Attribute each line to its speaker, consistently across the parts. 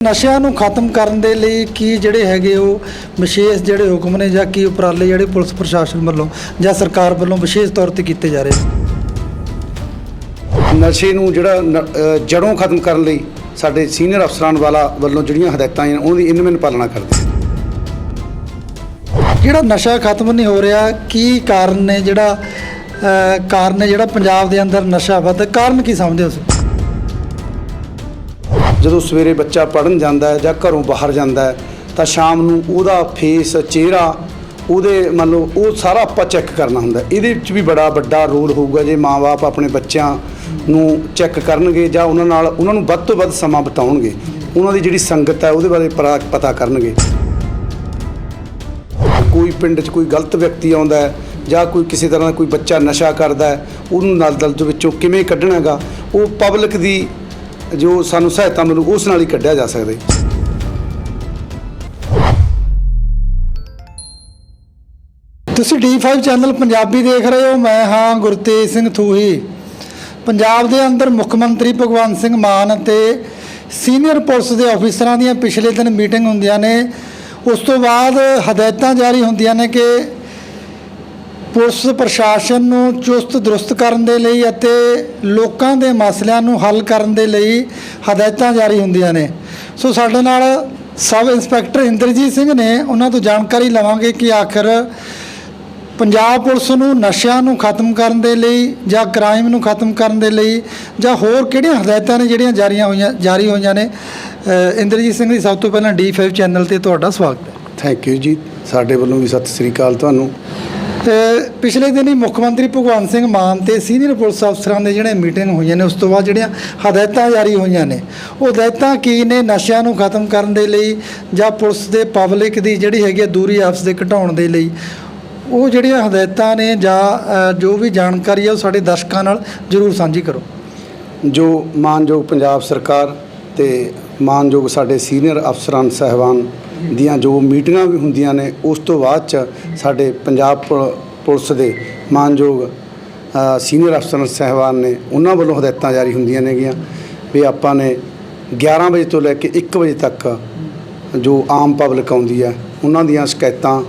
Speaker 1: ਨਸ਼ਿਆਂ ਨੂੰ ਖਤਮ ਕਰਨ ਦੇ ਲਈ ਕੀ ਜਿਹੜੇ ਹੈਗੇ ਉਹ ਵਿਸ਼ੇਸ਼ ਜਿਹੜੇ ਹੁਕਮ ਨੇ ਜਾਂ ਕੀ ਉਪਰਾਲੇ ਜਿਹੜੇ ਪੁਲਿਸ ਪ੍ਰਸ਼ਾਸਨ ਵੱਲੋਂ ਜਾਂ ਸਰਕਾਰ ਵੱਲੋਂ ਵਿਸ਼ੇਸ਼ ਤੌਰ ਤੇ ਕੀਤੇ ਜਾ ਰਹੇ
Speaker 2: ਨਸ਼ੇ ਨੂੰ ਜਿਹੜਾ ਜੜੋਂ ਖਤਮ ਕਰਨ ਲਈ ਸਾਡੇ ਸੀਨੀਅਰ ਅਫਸਰਾਂ ਵਾਲਾ ਵੱਲੋਂ ਜਿਹੜੀਆਂ ਹਦਾਇਤਾਂ ਆਈਆਂ ਉਹਨਾਂ ਦੀ ਇਨਮਨ ਪਾਲਣਾ ਕਰਦੇ।
Speaker 1: ਜਿਹੜਾ ਨਸ਼ਾ ਖਤਮ ਨਹੀਂ ਹੋ ਰਿਹਾ ਕੀ ਕਾਰਨ ਨੇ ਜਿਹੜਾ ਕਾਰਨ ਨੇ ਜਿਹੜਾ ਪੰਜਾਬ ਦੇ ਅੰਦਰ ਨਸ਼ਾ ਵੱਧ ਕਾਰਨ ਕੀ ਸਮਝਦੇ ਹੋ ਤੁਸੀਂ
Speaker 2: ਜਦੋਂ ਸਵੇਰੇ ਬੱਚਾ ਪੜਨ ਜਾਂਦਾ ਹੈ ਜਾਂ ਘਰੋਂ ਬਾਹਰ ਜਾਂਦਾ ਹੈ, ਤਾਂ ਸ਼ਾਮ ਨੂੰ ਉਹਦਾ ਫੇਸ ਚਿਹਰਾ, ਉਹਦੇ ਮੰਨ ਲਓ, ਉਹ ਸਾਰਾ ਆਪਾਂ ਚੈੱਕ ਕਰਨਾ ਹੁੰਦਾ ਇਹਦੇ ਵਿੱਚ ਵੀ ਬੜਾ ਵੱਡਾ ਰੋਲ ਹੋਊਗਾ ਜੇ ਮਾਪੇ ਆਪਣੇ ਬੱਚਿਆਂ ਨੂੰ ਚੈੱਕ ਕਰਨਗੇ ਜਾਂ ਉਹਨਾਂ ਨਾਲ, ਉਹਨਾਂ ਨੂੰ ਵੱਧ ਤੋਂ ਵੱਧ ਸਮਾਂ ਬਿਤਾਉਣਗੇ। ਉਹਨਾਂ ਦੀ ਜਿਹੜੀ ਸੰਗਤ ਹੈ, ਉਹਦੇ ਬਾਰੇ ਪਰਾ- ਪਤਾ ਕਰਨਗੇ। ਕੋਈ ਪਿੰਡ 'ਚ ਕੋਈ ਗਲਤ ਵਿਅਕਤੀ ਆਉਂਦਾ ਹੈ ਜਾਂ ਕੋਈ ਕਿਸੇ ਤਰ੍ਹਾਂ ਦਾ ਕੋਈ ਬੱਚਾ ਨਸ਼ਾ ਕਰਦਾ ਹੈ, ਉਹਨੂੰ ਨਾਲ ਦਲ ਦੇ ਵਿੱਚੋਂ ਕਿਵੇਂ ਕੱਢਣਾ ਹੈਗਾ ਉਹ ਪਬਲਿਕ ਦੀ ਜੋ ਸਾਨੂੰ ਸਹਾਇਤਾ ਮਿਲੂ, ਉਸ ਨਾਲ ਹੀ ਕੱਢਿਆ ਜਾ ਸਕਦਾ ਹੈ
Speaker 1: ਤੁਸੀਂ D5 ਚੈਨਲ ਪੰਜਾਬੀ ਦੇਖ ਰਹੇ ਹੋ, ਮੈਂ ਹਾਂ ਗੁਰਤੇਜ ਸਿੰਘ ਥੂਹੀ। ਪੰਜਾਬ ਦੇ ਅੰਦਰ ਮੁੱਖ ਮੰਤਰੀ ਭਗਵੰਤ ਸਿੰਘ ਮਾਨ ਅਤੇ ਸੀਨੀਅਰ ਪੁਲਿਸ ਦੇ ਅਫੀਸਰਾਂ ਦੀਆਂ ਪਿਛਲੇ ਦਿਨ ਮੀਟਿੰਗ ਹੁੰਦੀਆਂ ਨੇ। ਉਸ ਤੋਂ ਬਾਅਦ ਹਦਾਇਤਾਂ ਜਾਰੀ ਹੁੰਦੀਆਂ ਨੇ ਕਿ ਪੁਲਿਸ ਪ੍ਰਸ਼ਾਸਨ ਨੂੰ ਚੁਸਤ ਦਰੁਸਤ ਕਰਨ ਦੇ ਲਈ ਅਤੇ ਲੋਕਾਂ ਦੇ ਮਸਲਿਆਂ ਨੂੰ ਹੱਲ ਕਰਨ ਦੇ ਲਈ ਹਦਾਇਤਾਂ ਜਾਰੀ ਹੁੰਦੀਆਂ ਨੇ। ਸੋ ਸਾਡੇ ਨਾਲ ਸਬ ਇੰਸਪੈਕਟਰ ਇੰਦਰਜੀਤ ਸਿੰਘ ਨੇ ਉਹਨਾਂ ਤੋਂ ਜਾਣਕਾਰੀ ਲਵਾਂਗੇ ਕਿ ਆਖਰ ਪੰਜਾਬ ਪੁਲਿਸ ਨੂੰ ਨਸ਼ਿਆਂ ਨੂੰ ਖਤਮ ਕਰਨ ਦੇ ਲਈ ਜਾਂ ਕ੍ਰਾਈਮ ਨੂੰ ਖਤਮ ਕਰਨ ਦੇ ਲਈ ਜਾਂ ਹੋਰ ਕਿਹੜੀਆਂ ਹਦਾਇਤਾਂ ਨੇ ਜਿਹੜੀਆਂ ਜਾਰੀਆਂ ਹੋਈਆਂ ਜਾਰੀ ਹੋਈਆਂ ਨੇ? ਇੰਦਰਜੀਤ ਸਿੰਘ ਦੀ ਸਭ ਤੋਂ ਪਹਿਲਾਂ D5 ਚੈਨਲ ਤੇ ਤੁਹਾਡਾ ਸਵਾਗਤ ਹੈ।
Speaker 2: ਥੈਂਕ ਯੂ ਜੀ। ਸਾਡੇ ਵੱਲੋਂ ਵੀ ਸਤਿ ਸ੍ਰੀ ਅਕਾਲ ਤੁਹਾਨੂੰ।
Speaker 1: ਪਿਛਲੇ ਦਿਨੀ ਮੁੱਖ ਮੰਤਰੀ ਭਗਵੰਤ ਸਿੰਘ ਮਾਨ ਤੇ ਸੀਨੀਅਰ ਪੁਲਿਸ ਅਫਸਰਾਂ ਦੇ ਜਿਹੜੇ ਮੀਟਿੰਗ ਹੋਈਆਂ ਨੇ, ਉਸ ਤੋਂ ਬਾਅਦ ਜਿਹੜੀਆਂ ਹਦਾਇਤਾਂ ਜਾਰੀ ਹੋਈਆਂ ਨੇ, ਉਹ ਹਦਾਇਤਾਂ ਕੀ ਨੇ, ਨਸ਼ਿਆਂ ਨੂੰ ਖਤਮ ਕਰਨ ਦੇ ਲਈ ਜਾਂ ਪੁਲਿਸ ਦੇ ਪਬਲਿਕ ਦੀ ਜਿਹੜੀ ਹੈਗੀ ਆ ਦੂਰੀ ਆਪਸ ਦੇ ਘਟਾਉਣ ਦੇ ਲਈ, ਉਹ ਜਿਹੜੀਆਂ ਹਦਾਇਤਾਂ ਨੇ ਜਾਂ ਜੋ ਵੀ ਜਾਣਕਾਰੀ ਹੈ ਉਹ ਸਾਡੇ ਦਰਸ਼ਕਾਂ ਨਾਲ ਜਰੂਰ ਸਾਂਝੀ ਕਰੋ।
Speaker 2: ਜੋ ਮਾਨਯੋਗ ਪੰਜਾਬ ਸਰਕਾਰ ਤੇ ਮਾਨਯੋਗ ਸਾਡੇ ਸੀਨੀਅਰ ਅਫਸਰਾਂ, ਸਾਹਿਬਾਨ ਦੀਆਂ ਜੋ ਮੀਟਿੰਗਾਂ ਵੀ ਹੁੰਦੀਆਂ ਨੇ, ਉਸ ਤੋਂ ਬਾਅਦ ਚ ਸਾਡੇ ਪੰਜਾਬ ਪੁ- ਪੁਲਿਸ ਦੇ ਮਾਨਯੋਗ ਸੀਨੀਅਰ ਅਫਸਰਾਂ ਸਾਹਿਬਾਨ ਨੇ ਉਹਨਾਂ ਵੱਲੋਂ ਹਦਾਇਤਾਂ ਜਾਰੀ ਹੁੰਦੀਆਂ ਨੇਗੀਆਂ ਵੀ ਆਪਾਂ ਨੇ 11 ਵਜੇ ਤੋਂ ਲੈ ਕੇ 1 ਵਜੇ ਤੱਕ ਜੋ ਆਮ ਪਬਲਿਕ ਆਉਂਦੀ ਹੈ, ਉਹਨਾਂ ਦੀਆਂ ਸ਼ਿਕਾਇਤਾਂ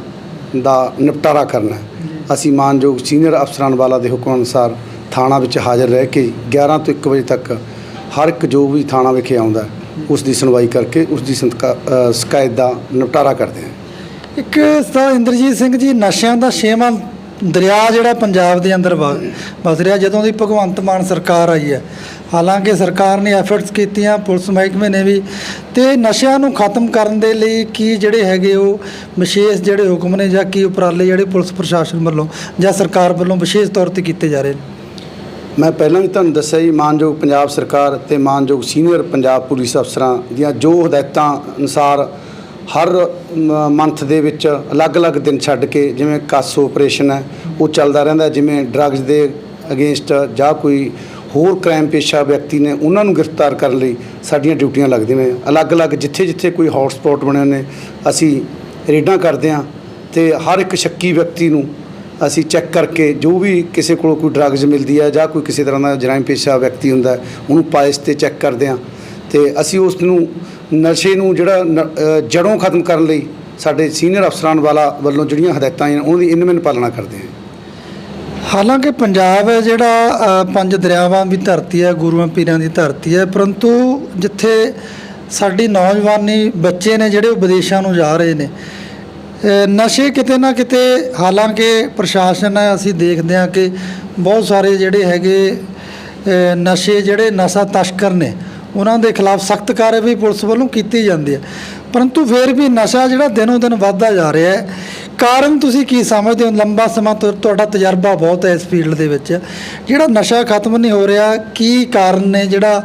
Speaker 2: ਦਾ ਨਿਪਟਾਰਾ ਕਰਨਾ ਅਸੀਂ ਮਾਨਯੋਗ ਸੀਨੀਅਰ ਅਫਸਰਾਂ ਵਾਲਾ ਦੇ ਹੁਕਮ ਅਨੁਸਾਰ ਥਾਣਾ ਵਿੱਚ ਹਾਜ਼ਰ ਰਹਿ ਕੇ 11 ਤੋਂ 1 ਵਜੇ ਤੱਕ ਹਰ ਇੱਕ ਜੋ ਵੀ ਥਾਣਾ ਵਿਖੇ ਆਉਂਦਾ ਉਸ ਦੀ ਸੁਣਵਾਈ ਕਰਕੇ ਉਸ ਦੀ ਸੰਤਕਾ- ਸ਼ਿਕਾਇਤ ਦਾ ਨਿਪਟਾਰਾ ਕਰਦੇ ਹਾਂ।
Speaker 1: ਇੱਕ ਤਾਂ ਇੰਦਰਜੀਤ ਸਿੰਘ ਜੀ, ਨਸ਼ਿਆਂ ਦਾ ਛੇਵਾਂ ਦਰਿਆ ਜਿਹੜਾ ਪੰਜਾਬ ਦੇ ਅੰਦਰ ਵਗ ਵਸ ਰਿਹਾ, ਜਦੋਂ ਦੀ ਭਗਵੰਤ ਮਾਨ ਸਰਕਾਰ ਆਈ ਹੈ। ਹਾਲਾਂਕਿ ਸਰਕਾਰ ਨੇ ਐਫਰਟਸ ਕੀਤੀਆਂ, ਪੁਲਿਸ ਮਹਿਕਮੇ ਨੇ ਵੀ। ਤੇ ਨਸ਼ਿਆਂ ਨੂੰ ਖਤਮ ਕਰਨ ਦੇ ਲਈ ਕੀ ਜਿਹੜੇ ਹੈਗੇ ਉਹ ਵਿਸ਼ੇਸ਼ ਜਿਹੜੇ ਹੁਕਮ ਨੇ ਜਾਂ ਕੀ ਉਪਰਾਲੇ ਜਿਹੜੇ ਪੁਲਿਸ ਪ੍ਰਸ਼ਾਸਨ ਵੱਲੋਂ ਜਾਂ ਸਰਕਾਰ ਵੱਲੋਂ ਵਿਸ਼ੇਸ਼ ਤੌਰ ਤੇ ਕੀਤੇ ਜਾ ਰਹੇ ਨੇ?
Speaker 2: ਮੈਂ ਪਹਿਲਾਂ ਵੀ ਤੁਹਾਨੂੰ ਦੱਸਿਆ ਜੀ, ਮਾਨਯੋਗ ਪੰਜਾਬ ਸਰਕਾਰ ਤੇ ਮਾਨਯੋਗ ਸੀਨੀਅਰ ਪੰਜਾਬ ਪੁਲਿਸ ਅਫਸਰਾਂ ਦੀਆਂ ਜੋ ਹਦਾਇਤਾਂ ਅਨੁਸਾਰ ਹਰ ਮੰਥ ਦੇ ਵਿੱਚ ਅਲੱਗ-ਅਲੱਗ ਦਿਨ ਛੱਡ ਕੇ ਜਿਵੇਂ ਕਾਸ ਆਪਰੇਸ਼ਨ ਹੈ, ਉਹ ਚੱਲਦਾ ਰਹਿੰਦਾ, ਜਿਵੇਂ ਡਰੱਗਸ ਦੇ ਅਗੇਂਸਟ ਜਾਂ ਕੋਈ ਹੋਰ ਕ੍ਰਾਈਮ ਪੇਸ਼ਾ ਵਿਅਕਤੀ ਨੇ ਉਹਨਾਂ ਨੂੰ ਗ੍ਰਿਫਤਾਰ ਕਰਨ ਲਈ ਸਾਡੀਆਂ ਡਿਊਟੀਆਂ ਲੱਗਦੀਆਂ ਨੇ। ਅਲੱਗ-ਅਲੱਗ ਜਿੱਥੇ-ਜਿੱਥੇ ਕੋਈ ਹੌਟ ਸਪੌਟ ਬਣੇ ਹੋਏ ਨੇ, ਅਸੀਂ ਰੇਡਾਂ ਕਰਦੇ ਹਾਂ ਤੇ ਹਰ ਇੱਕ ਸ਼ੱਕੀ ਵਿਅਕਤੀ ਨੂੰ ਅਸੀਂ ਚੈੱਕ ਕਰਕੇ ਜੋ ਵੀ ਕਿਸੇ ਕੋਲ ਕੋਈ ਡਰੱਗਸ ਮਿਲਦੀ ਹੈ ਜਾਂ ਕੋਈ ਕਿਸੇ ਤਰ੍ਹਾਂ ਦਾ ਜਰਾਇਮ ਪੇਸ਼ਾ ਵਿਅਕਤੀ ਹੁੰਦਾ, ਉਹਨੂੰ ਪਾਇਸ ਤੇ ਚੈੱਕ ਕਰਦੇ ਹਾਂ। ਤੇ ਅਸੀਂ ਉਸ ਨੂੰ ਨਸ਼ੇ ਨੂੰ ਜਿਹੜਾ ਨ- ਜੜੋਂ ਖਤਮ ਕਰਨ ਲਈ ਸਾਡੇ ਸੀਨੀਅਰ ਅਫਸਰਾਂ ਵਾਲਾ ਵੱਲੋਂ ਜਿਹੜੀਆਂ ਹਦਾਇਤਾਂ ਆਈਆਂ ਉਹਨਾਂ ਦੀ ਇਨਮਨ ਪਾਲਣਾ ਕਰਦੇ ਹਾਂ।
Speaker 1: ਹਾਲਾਂਕਿ ਪੰਜਾਬ ਹੈ ਜਿਹੜਾ ਪੰਜ ਦਰਿਆਵਾਂ ਦੀ ਧਰਤੀ ਹੈ, ਗੁਰੂਆਂ ਪੀਰਾਂ ਦੀ ਧਰਤੀ ਹੈ, ਪਰੰਤੂ ਜਿੱਥੇ ਸਾਡੀ ਨੌਜਵਾਨੀ ਬੱਚੇ ਨੇ ਜਿਹੜੇ ਉਹ ਵਿਦੇਸ਼ਾਂ ਨੂੰ ਜਾ ਰਹੇ ਨੇ ਨਸ਼ੇ ਕਿਤੇ ਨਾ ਕਿਤੇ, ਹਾਲਾਂਕਿ ਪ੍ਰਸ਼ਾਸਨ ਹੈ ਅਸੀਂ ਦੇਖਦੇ ਹਾਂ ਕਿ ਬਹੁਤ ਸਾਰੇ ਜਿਹੜੇ ਹੈਗੇ ਨਸ਼ੇ ਜਿਹੜੇ ਨਸ਼ਾ ਤਸਕਰ ਨੇ, ਉਹਨਾਂ ਦੇ ਖਿਲਾਫ ਸਖਤ ਕਾਰਵਾਈ ਪੁਲਿਸ ਵੱਲੋਂ ਕੀਤੀ ਜਾਂਦੀ ਹੈ। ਪਰੰਤੂ ਫਿਰ ਵੀ ਨਸ਼ਾ ਜਿਹੜਾ ਦਿਨੋਂ ਦਿਨ ਵੱਧਦਾ ਜਾ ਰਿਹਾ ਹੈ, ਕਾਰਨ ਤੁਸੀਂ ਕੀ ਸਮਝਦੇ ਹੋ? ਲੰਬਾ ਸਮਾਂ ਤੋਂ, ਤੁਹਾਡਾ ਤਜਰਬਾ ਬਹੁਤ ਹੈ ਇਸ ਫੀਲਡ ਦੇ ਵਿੱਚ। ਜਿਹੜਾ ਨਸ਼ਾ ਖਤਮ ਨਹੀਂ ਹੋ ਰਿਹਾ, ਕੀ ਕਾਰਨ ਨੇ ਜਿਹੜਾ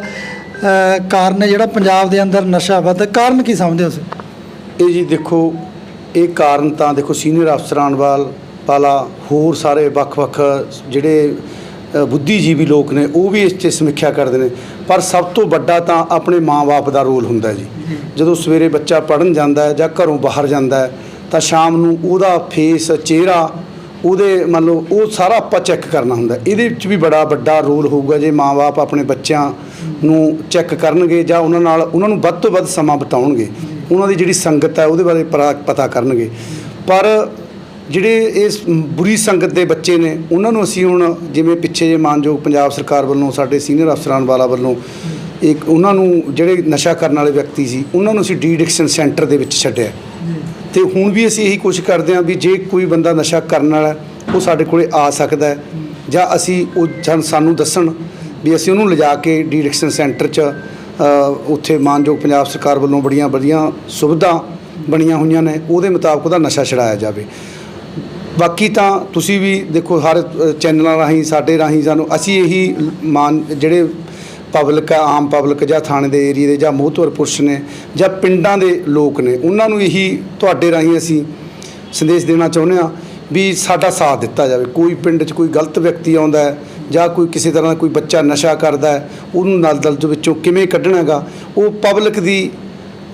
Speaker 1: ਕਾਰਨ ਜਿਹੜਾ ਪੰਜਾਬ ਦੇ ਅੰਦਰ ਨਸ਼ਾ ਵੱਧ, ਕਾਰਨ ਕੀ ਸਮਝਦੇ ਹੋ ਤੁਸੀਂ?
Speaker 2: ਇਹ ਜੀ ਦੇਖੋ ਇਹ ਕਾਰਨ ਤਾਂ ਦੇਖੋ ਸੀਨੀਅਰ ਅਫਸਰਾਂ ਵੱਲ ਪਾਲਾ ਹੋਰ ਸਾਰੇ ਵੱਖ-ਵੱਖ ਜਿਹੜੇ ਬੁੱਧੀਜੀਵੀ ਲੋਕ ਨੇ, ਉਹ ਵੀ ਇਸ 'ਚ ਸਮੀਖਿਆ ਕਰਦੇ ਨੇ। ਪਰ ਸਭ ਤੋਂ ਵੱਡਾ ਤਾਂ ਆਪਣੇ ਮਾਂ-ਬਾਪ ਦਾ ਰੋਲ ਹੁੰਦਾ ਜੀ। ਜਦੋਂ ਸਵੇਰੇ ਬੱਚਾ ਪੜਨ ਜਾਂਦਾ ਹੈ ਜਾਂ ਘਰੋਂ ਬਾਹਰ ਜਾਂਦਾ ਹੈ, ਤਾਂ ਸ਼ਾਮ ਨੂੰ ਉਹਦਾ ਫੇਸ ਚਿਹਰਾ, ਉਹਦੇ ਮੰਨ ਲਓ, ਉਹ ਸਾਰਾ ਆਪਾਂ ਚੈੱਕ ਕਰਨਾ ਹੁੰਦਾ ਇਹਦੇ ਵਿੱਚ ਵੀ ਬੜਾ ਵੱਡਾ ਰੋਲ ਹੋਊਗਾ ਜੇ ਮਾਂ ਬਾਪ ਆਪਣੇ ਬੱਚਿਆਂ ਨੂੰ ਚੈੱਕ ਕਰਨਗੇ ਜਾਂ ਉਹਨਾਂ ਨਾਲ, ਉਹਨਾਂ ਨੂੰ ਵੱਧ ਤੋਂ ਵੱਧ ਸਮਾਂ ਬਿਤਾਉਣਗੇ। ਉਹਨਾਂ ਦੀ ਜਿਹੜੀ ਸੰਗਤ ਹੈ ਉਹਦੇ ਬਾਰੇ ਪਰਾ- ਪਤਾ ਕਰਨਗੇ। ਪਰ ਜਿਹੜੇ ਇਸ ਬੁਰੀ ਸੰਗਤ ਦੇ ਬੱਚੇ ਨੇ, ਉਹਨਾਂ ਨੂੰ ਅਸੀਂ ਹੁਣ ਜਿਵੇਂ ਪਿੱਛੇ ਜੇ ਮਾਨਯੋਗ ਪੰਜਾਬ ਸਰਕਾਰ ਵੱਲੋਂ, ਸਾਡੇ ਸੀਨੀਅਰ ਅਫਸਰਾਂ ਵਾਲਾ ਵੱਲੋਂ ਇੱਕ ਉਹਨਾਂ ਨੂੰ ਜਿਹੜੇ ਨਸ਼ਾ ਕਰਨ ਵਾਲੇ ਵਿਅਕਤੀ ਸੀ, ਉਹਨਾਂ ਨੂੰ ਅਸੀਂ ਡੀਡਿਕਸ਼ਨ ਸੈਂਟਰ ਦੇ ਵਿੱਚ ਛੱਡਿਆ। ਤੇ ਹੁਣ ਵੀ ਅਸੀਂ ਇਹੀ ਕੋਸ਼ਿਸ਼ ਕਰਦੇ ਹਾਂ ਵੀ ਜੇ ਕੋਈ ਬੰਦਾ ਨਸ਼ਾ ਕਰਨ ਵਾਲਾ ਉਹ ਸਾਡੇ ਕੋਲੇ ਆ ਸਕਦਾ ਹੈ ਜਾਂ ਅਸੀਂ ਉਹ ਸਾਨੂੰ ਦੱਸਣ ਵੀ ਅਸੀਂ ਉਹਨੂੰ ਲਿਜਾ ਕੇ ਡੀਡਿਕਸ਼ਨ ਸੈਂਟਰ 'ਚ ਉੱਥੇ ਮਾਨਯੋਗ ਪੰਜਾਬ ਸਰਕਾਰ ਵੱਲੋਂ ਬੜੀਆਂ ਵਧੀਆ ਸੁਵਿਧਾ ਬਣੀਆਂ ਹੋਈਆਂ ਨੇ, ਉਹਦੇ ਮੁਤਾਬਕ ਉਹਦਾ ਨਸ਼ਾ ਛਡਾਇਆ ਜਾਵੇ। ਬਾਕੀ ਤਾਂ ਤੁਸੀਂ ਵੀ ਦੇਖੋ, ਹਰ ਚੈਨਲਾਂ ਰਾਹੀਂ, ਸਾਡੇ ਰਾਹੀਂ ਸਾਨੂੰ, ਅਸੀਂ ਇਹੀ ਮਾਨ, ਜਿਹੜੇ ਪਬਲਿਕ ਆ, ਆਮ ਪਬਲਿਕ ਜਾਂ ਥਾਣੇ ਦੇ ਏਰੀਏ ਦੇ ਜਾਂ ਮੋਹਤਵਰ ਪੁਰਸ਼ ਨੇ ਜਾਂ ਪਿੰਡਾਂ ਦੇ ਲੋਕ ਨੇ, ਉਹਨਾਂ ਨੂੰ ਇਹੀ ਤੁਹਾਡੇ ਰਾਹੀਂ ਅਸੀਂ ਸੰਦੇਸ਼ ਦੇਣਾ ਚਾਹੁੰਦੇ ਆ ਵੀ ਸਾਡਾ ਸਾਥ ਦਿੱਤਾ ਜਾਵੇ। ਕੋਈ ਪਿੰਡ 'ਚ ਕੋਈ ਗਲਤ ਵਿਅਕਤੀ ਆਉਂਦਾ ਹੈ ਜਾਂ ਕੋਈ ਕਿਸੇ ਤਰ੍ਹਾਂ ਦਾ ਕੋਈ ਬੱਚਾ ਨਸ਼ਾ ਕਰਦਾ ਹੈ, ਉਹਨੂੰ ਦਲਦਲ ਦੇ ਵਿੱਚੋਂ ਕਿਵੇਂ ਕੱਢਣਾ ਹੈਗਾ ਉਹ ਪਬਲਿਕ ਦੀ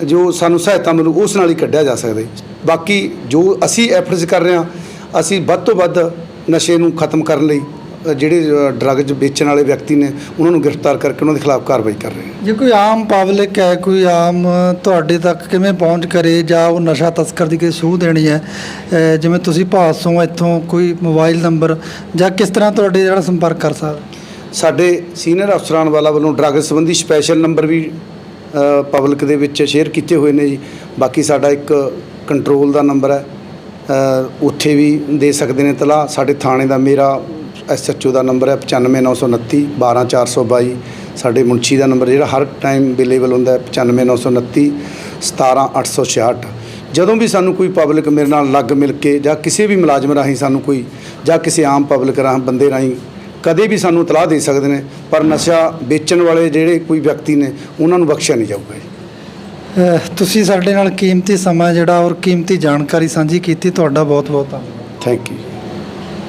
Speaker 2: ਜੋ ਸਾਨੂੰ ਸਹਾਇਤਾ ਮਿਲੂ, ਉਸ ਨਾਲ ਹੀ ਕੱਢਿਆ ਜਾ ਸਕਦਾ ਬਾਕੀ ਜੋ ਅਸੀਂ ਐਫਰਟਸ ਕਰ ਰਹੇ ਹਾਂ, ਅਸੀਂ ਵੱਧ ਤੋਂ ਵੱਧ ਨਸ਼ੇ ਨੂੰ ਖਤਮ ਕਰਨ ਲਈ ਜਿਹੜੇ ਡਰੱਗਜ਼ ਵੇਚਣ ਵਾਲੇ ਵਿਅਕਤੀ ਨੇ ਉਹਨਾਂ ਨੂੰ ਗ੍ਰਿਫਤਾਰ ਕਰਕੇ ਉਹਨਾਂ ਦੇ ਖਿਲਾਫ ਕਾਰਵਾਈ ਕਰ ਰਹੇ ਹਾਂ
Speaker 1: ਜੇ ਕੋਈ ਆਮ ਪਬਲਿਕ ਹੈ ਕੋਈ ਆਮ ਤੁਹਾਡੇ ਤੱਕ ਕਿਵੇਂ ਪਹੁੰਚ ਕਰੇ ਜਾਂ ਉਹ ਨਸ਼ਾ ਤਸਕਰ ਦੀ ਕੋਈ ਸੂਹ ਦੇਣੀ ਹੈ ਜਿਵੇਂ ਤੁਸੀਂ ਭਾਸੋਂ ਇੱਥੋਂ ਕੋਈ ਮੋਬਾਈਲ ਨੰਬਰ ਜਾਂ ਕਿਸ ਤਰ੍ਹਾਂ ਤੁਹਾਡੇ ਜਿਹੜਾ ਸੰਪਰਕ ਕਰ ਸਕਦਾ
Speaker 2: ਸਾਡੇ ਸੀਨੀਅਰ ਅਫਸਰਾਂ ਵਾਲਾ ਵੱਲੋਂ ਡਰੱਗ ਸੰਬੰਧੀ ਸਪੈਸ਼ਲ ਨੰਬਰ ਵੀ ਪਬਲਿਕ ਦੇ ਵਿੱਚ ਸ਼ੇਅਰ ਕੀਤੇ ਹੋਏ ਨੇ ਜੀ। ਬਾਕੀ ਸਾਡਾ ਇੱਕ ਕੰਟਰੋਲ ਦਾ ਨੰਬਰ ਹੈ। ਉੱਥੇ ਵੀ ਦੇ ਸਕਦੇ ਨੇ ਤਲਾ ਸਾਡੇ ਥਾਣੇ ਦਾ ਮੇਰਾ ਐਸਐਚਓ ਦਾ ਨੰਬਰ ਹੈ 95929 12422 ਸਾਡੇ ਮੁਨਸ਼ੀ ਦਾ ਨੰਬਰ ਜਿਹੜਾ ਹਰ ਟਾਈਮ ਅਵੇਲੇਬਲ ਹੁੰਦਾ ਹੈ 95929 17866 ਜਦੋਂ ਵੀ ਸਾਨੂੰ ਕੋਈ ਪਬਲਿਕ ਮੇਰੇ ਨਾਲ ਲੱਗ ਮਿਲ ਕੇ ਜਾਂ ਕਿਸੇ ਵੀ ਮੁਲਾਜ਼ਮ ਰਾਹੀਂ ਸਾਨੂੰ ਕੋਈ ਜਾਂ ਕਿਸੇ ਆਮ ਪਬਲਿਕ ਰਾਹੀਂ ਬੰਦੇ ਰਾਹੀਂ ਕਦੇ ਵੀ ਸਾਨੂੰ ਤਲਾਹ ਦੇ ਸਕਦੇ ਨੇ ਪਰ ਨਸ਼ਾ ਵੇਚਣ ਵਾਲੇ ਜਿਹੜੇ ਕੋਈ ਵਿਅਕਤੀ ਨੇ ਉਹਨਾਂ ਨੂੰ ਬਖਸ਼ਿਆ ਨਹੀਂ ਜਾਊਗਾ
Speaker 1: ਤੁਸੀਂ ਸਾਡੇ ਨਾਲ ਕੀਮਤੀ ਸਮਾਂ ਜਿਹੜਾ ਔਰ ਕੀਮਤੀ ਜਾਣਕਾਰੀ ਸਾਂਝੀ ਕੀਤੀ ਤੁਹਾਡਾ ਬਹੁਤ ਬਹੁਤ ਧੰਨਵਾਦ।
Speaker 2: ਥੈਂਕ ਯੂ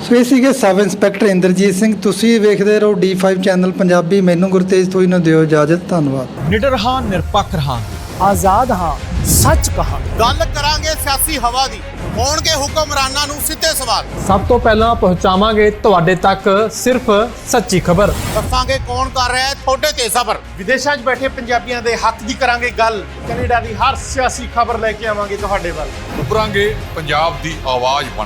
Speaker 1: ਸੋ ਇਹ ਸੀਗੇ ਸਬ ਇੰਸਪੈਕਟਰ ਇੰਦਰਜੀਤ ਸਿੰਘ। ਤੁਸੀਂ ਵੇਖਦੇ ਰਹੋ D5 ਚੈਨਲ ਪੰਜਾਬੀ। ਮੈਨੂੰ ਗੁਰਤੇਜ ਤੋਂ ਨੂੰ ਦਿਓ ਇਜਾਜ਼ਤ। ਧੰਨਵਾਦ।
Speaker 3: ਨਿਡਰ ਹਾਂ ਨਿਰਪੱਖ ਰਹਾਂਗੇ
Speaker 4: ਆਜ਼ਾਦ ਹਾਂ ਸੱਚ ਕਹਾਂ।
Speaker 5: ਗੱਲ ਕਰਾਂਗੇ ਸਿਆਸੀ ਹਵਾ ਦੀ। ਹੋਣਗੇ ਹੁਕਮਰਾਨਾਂ ਨੂੰ ਸਿੱਧੇ ਸਵਾਲ।
Speaker 3: ਸਭ ਤੋਂ ਪਹਿਲਾਂ ਪਹੁੰਚਾਵਾਂਗੇ ਤੁਹਾਡੇ ਤੱਕ ਸਿਰਫ ਸੱਚੀ ਖਬਰ।
Speaker 5: ਦੱਸਾਂਗੇ ਕੌਣ ਕਰ ਰਿਹਾ ਹੈ ਤੁਹਾਡੇ ਤੇ ਸਬਰ।
Speaker 6: ਵਿਦੇਸ਼ਾਂ 'ਚ ਬੈਠੇ ਪੰਜਾਬੀਆਂ ਦੇ ਹੱਕ ਦੀ ਕਰਾਂਗੇ ਗੱਲ। ਕੈਨੇਡਾ ਦੀ ਹਰ ਸਿਆਸੀ ਖਬਰ ਲੈ ਕੇ ਆਵਾਂਗੇ ਤੁਹਾਡੇ ਵੱਲ।
Speaker 7: ਉੱਭਰਾਂਗੇ ਪੰਜਾਬ ਦੀ ਆਵਾਜ਼ ਬਣ